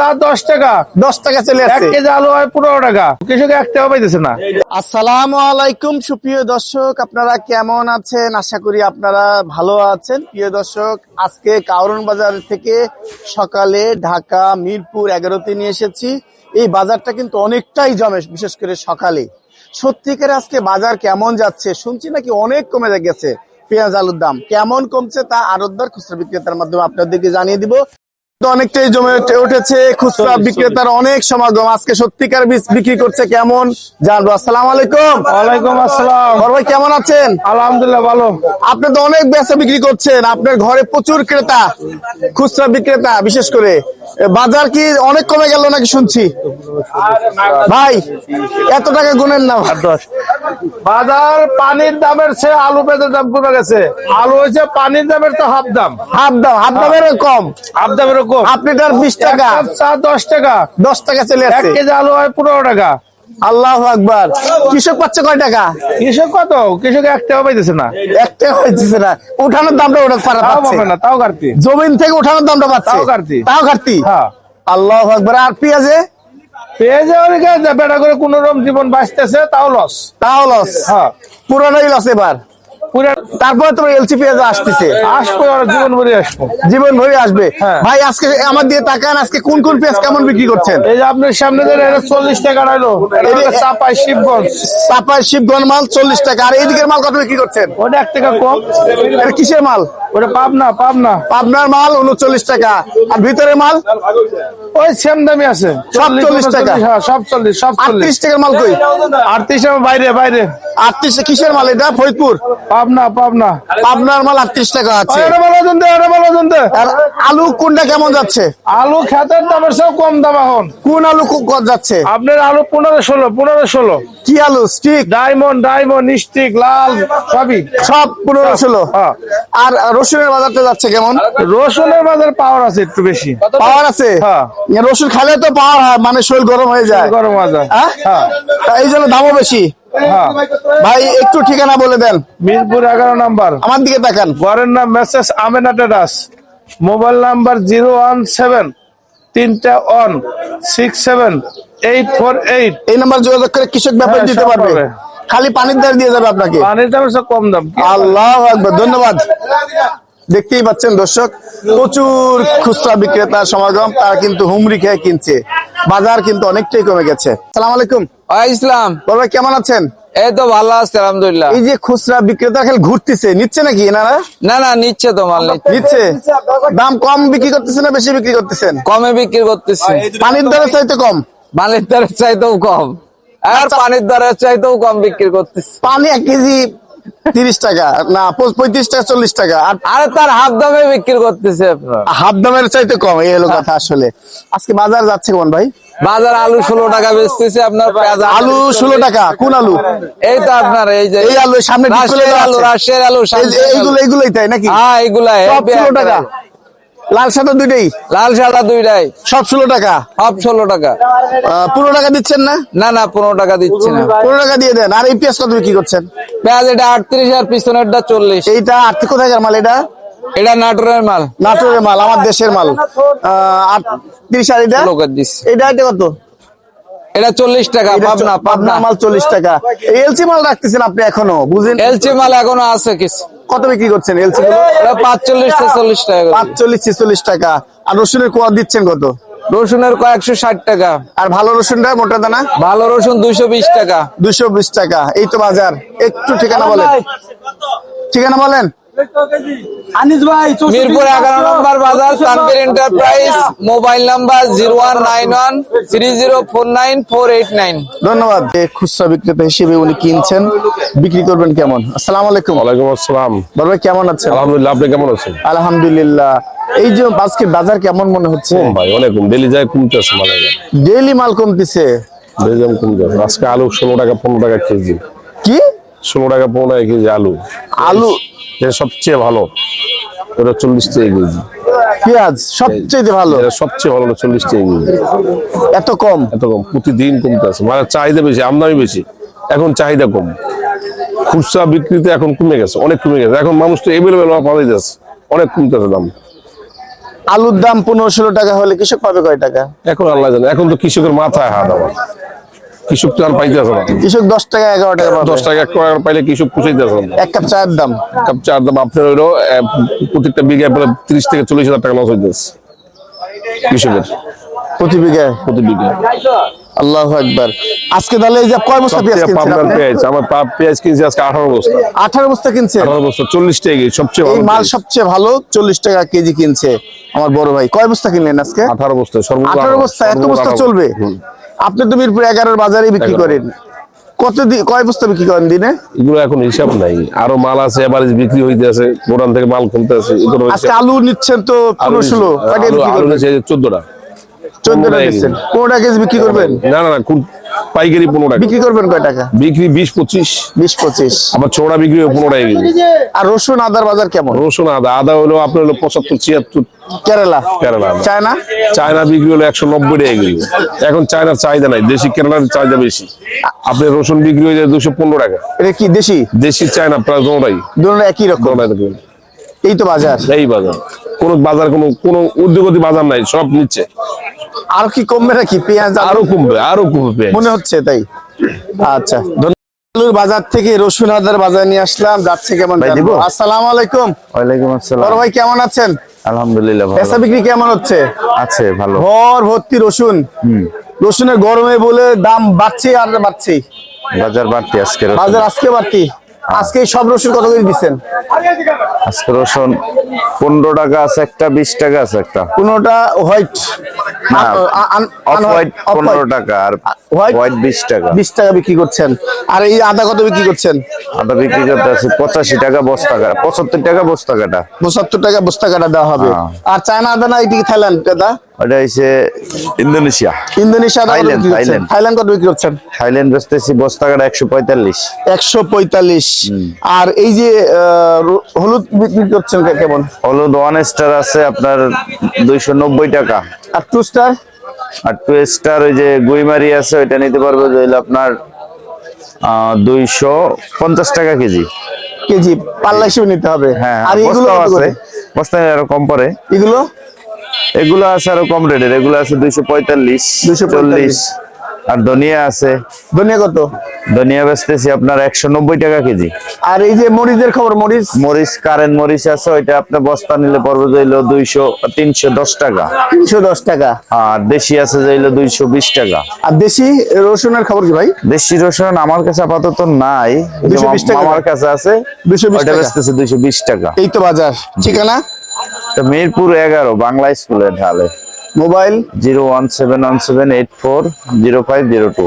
চা দশ টাকা। দশ টাকা চলে এক কেজি আলু হয় পনেরো টাকা। কৃষক এক টাকা পাইতেছে না। আসসালামু আলাইকুম সুপ্রিয় দর্শক আপনারা কেমন আছেন? আশা করি আপনারা ভালো আছেন। প্রিয় দর্শক আজকে কাউরন বাজার থেকে সকালে ঢাকা মিরপুর এগারোতে নিয়ে এসেছি। এই বাজারটা কিন্তু অনেকটাই জমে বিশেষ করে সকালে। সত্যিকারে আজকে বাজার কেমন যাচ্ছে শুনছি নাকি অনেক কমে গেছে পেঁয়াজ আলুর দাম। কেমন কমছে তা আরোদ্দার খুচরা বিক্রেতার মাধ্যমে আপনাদেরকে জানিয়ে দিব। অনেকটাই জমে উঠেছে। খুচরা বিক্রেতার অনেক সমাগম। আজকে সত্যিকার বীজ বিক্রি করছে কেমন জানব। আসসালাম আলাইকুম। ওয়ালাইকুম আসসালাম। বড় ভাই কেমন আছেন? আলহামদুলিল্লাহ ভালো। আপনি তো অনেক বেচা বিক্রি করছেন। আপনার ঘরে প্রচুর ক্রেতা খুচরা বিক্রেতা বিশেষ করে। বাজার কি অনেক কমে গেল নাকি শুনছি? ভাই এত টাকা গুনেন না। বাজার পানির দামের চেয়ে আলু পেঁয়াজের দাম কমে গেছে। আলু হয়েছে পানির দামের তো হাফ দাম। হাফ দাম হাফ দামের কম। হাফ দামের আপনি বিশ টাকা। চা দশ টাকা। দশ টাকা চলে এক আসছে। কেজি আলু হয় পনেরো টাকা। আল্লাহ আকবার। কৃষক পাচ্ছে কয় টাকা? কৃষক কত? কৃষক এক টাকা পাইতেছে না। একটা হয়েছে না। উঠানোর দামটা ওটা পারা তাও পাচ্ছে। না তাও কাটতি জমিন থেকে উঠানোর দামটা পাচ্ছে। তাও ঘাটতি। তাও ঘাটতি। হ্যাঁ। আল্লাহ আকবার। আর পেঁয়াজে? পেঁয়াজে অনেকে বেটা করে কোন রকম জীবন বাঁচতেছে তাও লস তাও লস হ্যাঁ। পুরোটাই লস এবার। তারপরে তোমার এলসি পেঁয়াজ আসতেছে। আসব জীবন ভরে আসব। জীবন ভরে আসবে। হ্যাঁ। ভাই আজকে আমার দিয়ে তাকান আজকে কোন কোন পেঁয়াজ কেমন বিক্রি করছেন? এই যে আপনার সামনে এটা চল্লিশ টাকা রাইলো। চাপাই শিবগঞ্জ। চাপাই শিবগঞ্জ মাল চল্লিশ টাকা। আর এইদিকের মাল কত বিক্রি করছেন? ওটা এক টাকা কম। এটা কিসের মাল? ওটা পাবনা পাবনা। আপনার মাল উনচল্লিশ টাকা। আর মাল? ওই সেম দামি আছে। সব 40 টাকা? হ্যাঁ সব চল্লিশ সব আটত্রিশ টাকার মাল কই? আটত্রিশ বাইরে বাইরে। আটত্রিশ কিসের মাল এটা? ফরিদপুর? পাবনা পাবনা। আপনার মাল আটত্রিশ টাকা আছে। এটা বলো জানতে এটা বলো জানতে আর আলু কোনটা কেমন যাচ্ছে? আলু খেতের দামের সব কম দাম এখন। কোন আলু কত যাচ্ছে? আপনার আলু পনেরো ষোলো পনেরো ষোলো। কি আলু? স্টিক? ডায়মন্ড ডায়মন্ড স্টিক লাল সবই। সব পনেরো ষোলো। হ্যাঁ। আর রসুনের বাজারটা যাচ্ছে কেমন? রসুনের বাজার পাওয়ার আছে একটু বেশি। পাওয়ার আছে? হ্যাঁ। রসুন খালে তো পাওয়ার হয় মানে শরীর গরম হয়ে যায়। গরম বাজার হ্যাঁ? হ্যাঁ। এই জন্য দামও বেশি। হ্যাঁ। ভাই একটু ঠিকানা বলে দেন। মিরপুর এগারো নাম্বার। আমার দিকে তাকান। ঘরের নাম message Amena terrace mobile number zero one seven তিনটা one six seven eight four eight. এই নাম্বার যোগাযোগ করে কৃষক ব্যাপারে হ্যাঁ, দিতে পারবে। খালি পানির দ্বার দিয়ে যাবে আপনাকে। পানির দামের সব কম দাম আল্লাহ আকবার ধন্যবাদ। দেখতেই পাচ্ছেন দর্শক প্রচুর খুচরা বিক্রেতার সমাগম তারা কিন্তু হুমরি খেয়ে কিনছে। বাজার কিন্তু অনেকটাই কমে গেছে। সালাম আলাইকুম। ইসলাম ভাই কেমন আছেন? এই তো ভালো আছে আলহামদুলিল্লাহ। এই যে খুচরা বিক্রেতা খেলে ঘুরতেছে নিচ্ছে নাকি এনারা? না না নিচ্ছে তো মাল নিচ্ছে। দাম কম বিক্রি করতেছে না বেশি বিক্রি করতেছেন? কমে বিক্রি করতেছে। পানির দরের চাইতে কম। পানির দরের চাইতেও কম। আর পানির দরের চাইতেও কম বিক্রি করতেছে। পানি এক কেজি তিরিশ টাকা না পঁয়ত্রিশ টাকা চল্লিশ টাকা। আর তার হাফ দামে বিক্রি করতেছে হাফ দামের চাইতে কম এই হলো কথা আসলে। আজকে বাজার যাচ্ছে কেমন ভাই? বাজার আলু ষোলো টাকা বেচতেছে আপনার আলু ষোলো টাকা কোন আলু? এই তো আপনার এই যে এই আলু সামনে আলু। রাজশাহীর আলু। এইগুলো এইগুলোই তাই নাকি? হ্যাঁ এইগুলা সব ষোলো টাকা। লাল সাদা দুইটাই? লাল সাদা দুইটাই। সব ষোলো টাকা? সব ষোলো টাকা। পনেরো টাকা দিচ্ছেন না? না না পনেরো টাকা দিচ্ছি না। পনেরো টাকা দিয়ে দেন। আর এই পেঁয়াজ কত বিক্রি করছেন? পেঁয়াজ এটা আটত্রিশ আর পিছনেরটা চল্লিশ। এইটা আর্থিক কোথায় মাল এটা? এটা নাটোরের মাল। নাটোরের মাল আমার দেশের মাল। আটত্রিশ আর এটা? এইটা এটা কত? এটা চল্লিশ টাকা পাবনা পাবনা মাল চল্লিশ টাকা। এলসি মাল রাখতেছেন আপনি এখনও বুঝেন? এলচি মাল এখনও আছে কিছু। কত বিক্রি করছেন এলসি গুলো পাঁচচল্লিশ ছেচল্লিশ টাকা। পাঁচচল্লিশ ছেচল্লিশ টাকা। আর রসুনের কোয়া দিচ্ছেন কত? রসুনের কয়েকশো ষাট টাকা। আর ভালো রসুনটা মোটা দানা? ভালো রসুন দুইশো বিশ টাকা। দুইশো বিশ টাকা। এই তো বাজার। একটু ঠিকানা বলেন। ঠিকানা বলেন। মিরপুর এগারো নম্বর বাজার Tanvir enterprise mobile number zero one nine one three zero four nine four eight nine ধন্যবাদ। খুচরা বিক্রেতা হিসেবে উনি কিনছেন। বিক্রি করবেন কেমন? আসসালামু আলাইকুম। ওয়ালাইকুম আসসালাম। ভাই কেমন আছেন? আলহামদুলিল্লাহ আপনি কেমন আছেন? আলহামদুলিল্লাহ। এই যে আজকে বাজার কেমন মনে হচ্ছে? ভাই অনেক ডেলি যায় কমতেছে মানে ডেইলি মাল কমতেছে। ডেলি দাম কমতেছে। আজকে আলু ষোলো টাকা পনেরো টাকা কেজি। কি? ষোলো টাকা পনেরো টাকা কেজি আলু। আলু এটা সবচেয়ে ভালো। ওটা চল্লিশ টাকা কেজি। পেঁয়াজ সবচেয়ে ভালো। এটা সবচেয়ে ভালো চল্লিশ টাকা কেজি। এত কম? এত কম। প্রতিদিন কমতে আছে। মানে চাহিদা বেশি আমদানি বেশি। এখন চাহিদা কম। খুচরা বিক্রিতে এখন কমে গেছে অনেক কমে গেছে। এখন মানুষ তো এভেলেবেল পাওয়া যাচ্ছে। অনেক কমতেছে দাম। আলুর দাম পনেরো ষোলো টাকা হলে কৃষক পাবে কয় টাকা? এখন আল্লাহ জানে। এখন তো কৃষকের মাথায় হাত আমার। কৃষক তো আর না। কৃষক দশ টাকা এগারো টাকা দশ টাকা এক টাকা পাইলে কৃষক না। এক কাপ চায়ের দাম। কাপ চার দাম আপনার হইল প্রত্যেকটা বিঘায় প্রায় তিরিশ থেকে চল্লিশ হাজার টাকা লস হইতেছে কৃষকের। প্রতি বিঘায়? প্রতি বিঘায়। আল্লাহ একবার আজকে তাহলে এই যে কয় বস্তা পেঁয়াজ কিনছেন? পেঁয়াজ আমার পা- পেঁয়াজ কিনছি আজকে আঠারো বস্তা। আঠারো বস্তা কিনছেন? আঠারো বস্তা চল্লিশ টাকা কেজি, সবচেয়ে এই মাল সবচেয়ে ভালো চল্লিশ টাকা কেজি কিনছে আমার বড় ভাই। কয় বস্তা কিনলেন আজকে? আঠারো বস্তা সর্বোচ্চ আঠারো বস্তা এত বস্তা চলবে। আপনি তো মিরপুর এগারোর বাজারে বিক্রি করেন। কত কয় বস্তা বিক্রি করেন দিনে? এগুলো এখন হিসাব নাই। আরও মাল আছে এবার বিক্রি হইতে আছে গোডাউন থেকে মাল কিনতে আছে আজকে আলু নিচ্ছেন তো পনেরো ষোলো চোদ্দটা। চোদ্দটা নিচ্ছেন। পনেরো কেজি বিক্রি করবেন? না না না পাইকারি পনেরো টাকা। বিক্রি করবেন কয় টাকা? বিক্রি বিশ পঁচিশ। বিশ পঁচিশ। আবার ছোড়া বিক্রি পনেরো টাকা আর রসুন আদার বাজার কেমন? রসুন আদা আদা হলো আপনার হলো পঁচাত্তর ছিয়াত্তর। কেরালা। কেরালা চায়না? চায়না বিক্রি হলো একশো নব্বই টাকা কেজি। এখন চায়নার চাহিদা নাই দেশি কেরালার চাহিদা বেশি। আপনি রসুন বিক্রি হয়ে যায় দুশো পনেরো টাকা। এটা কি দেশি? দেশি চায়না প্রায় দোটাই। দুটো একই রকম? এই তো বাজার। এই বাজার। কোন বাজার কোনো কোন উদ্যোগতি বাজার নাই সব নিচ্ছে। আর কি কমবে নাকি? পেঁয়াজ আরও কমবে আরও কমবে মনে হচ্ছে তাই? আচ্ছা আলুর বাজার থেকে রসুন আদার বাজার নিয়ে আসলাম যাচ্ছে কেমন। আসসালামু আলাইকুম। ওয়ালাইকুম বড় আসসালাম ভাই কেমন আছেন? আলহামদুলিল্লাহ পেশা বিক্রি কেমন হচ্ছে? আছে ভালো। ভর ভর্তি রসুন। রসুনের গরমে বলে দাম বাড়ছে আর বাড়ছে বাজার বাড়তি আজকে বাজার আজকে বাড়তি? আজকে সব রসুন কত করে দিচ্ছেন? আজকে রসুন পনেরো টাকা আছে একটা বিশ টাকা আছে একটা। পনেরোটা হোয়াইট পনেরো টাকা আর? হোয়াইট? বিশ টাকা। বিশ টাকা বিক্রি করছেন। আর এই আদা কত বিক্রি করছেন? আদা বিক্রি করতে আছে পঁচাশি টাকা বস্তা কাটা পঁচাত্তর টাকা বস্তা কাটা। পঁচাত্তর টাকা বস্তা কাটা দেওয়া হবে। হ্যাঁ। আর চায়না আদা না এটি থাইল্যান্ড আদা? ওটা হচ্ছে Indonesia. Indonesia Thailand, Thailand. Thailand কত বিক্রি করছেন? থাইল্যান্ড বেচতেছি বস্তা কাটা একশো পঁয়তাল্লিশ। একশো পঁয়তাল্লিশ। আর এই যে হলুদ বিক্রি করছেন কেমন? হলুদ ওয়ান স্টার আছে আপনার দুইশো নব্বই টাকা। আর টু স্টার আর টু স্টার ওই যে গুইমারি আছে ওইটা নিতে পারবে হইল আপনার দুইশো পঞ্চাশ টাকা কেজি। কেজি পাল্লা হিসেবে নিতে হবে। হ্যাঁ আর এগুলো আছে। করে? বস্তায় আরও কম পড়ে। এগুলো? এগুলো আছে আরও কম রেটের এগুলো আছে দুইশো পঁয়তাল্লিশ 245 চল্লিশ। আর ধনিয়া আছে। ধনিয়া কত? ধনিয়া বেচতেছি আপনার একশো নব্বই টাকা কেজি। আর এই যে মরিচের খবর মরিচ? মরিচ কারেন্ট মরিচ আছে ওইটা আপনার বস্তা নিলে পড়বে যাইলো দুইশো তিনশো দশ টাকা। তিনশো দশ টাকা। আর দেশি আছে যাইলো দুইশো বিশ টাকা। আর দেশি রসুনের খবর কি ভাই? দেশি রসুন আমার কাছে আপাতত নাই 220 টাকা। আমার কাছে আছে 220 ওইটা টাকা। বেচতেছে দুইশো বিশ টাকা। এই তো বাজার। ঠিকানা? তো মিরপুর এগারো বাংলা স্কুলের ঢালে। Mobile zero one seven one seven eight four zero five zero two.